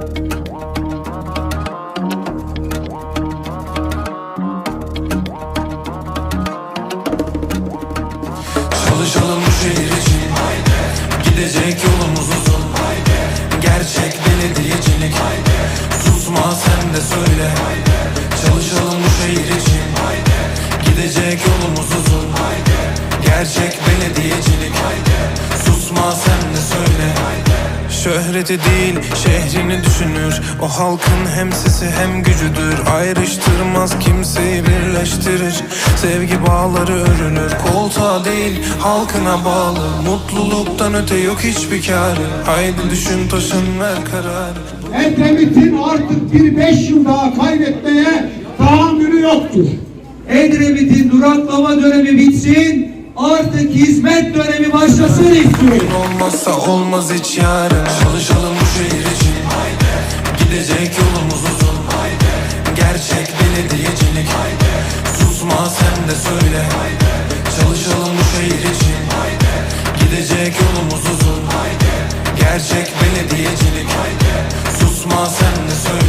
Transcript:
Çalışalım bu şehir için. Gidecek yolumuz uzun. Gerçek belediyecilik. Susma sen de söyle. Çalışalım bu şehir için. Gidecek yolumuz uzun. Gerçek belediyecilik. Susma sen de söyle Şöhreti değil şehrini düşünür. O halkın hem sesi hem gücüdür. Ayrıştırmaz kimseyi birleştirir. Sevgi bağları örülür. Koltuğa değil halkına bağlı. Mutluluktan öte yok hiçbir kârı. Haydi düşün taşın ver kararı. Edremit'in artık bir beş yıl daha kaybetmeye tahammülü yoktur. Edremit'in duraklama dönemi bitsin, artık hizmet dönemi başlasın istiyorum. Olmazsa olmaz hiç yarın. Çalışalım bu şehir için. Gidecek yolumuz uzun. Gerçek belediyecilik. Susma sen de söyle. Çalışalım bu şehir için. Gidecek yolumuz uzun. Gerçek belediyecilik. Susma sen de söyle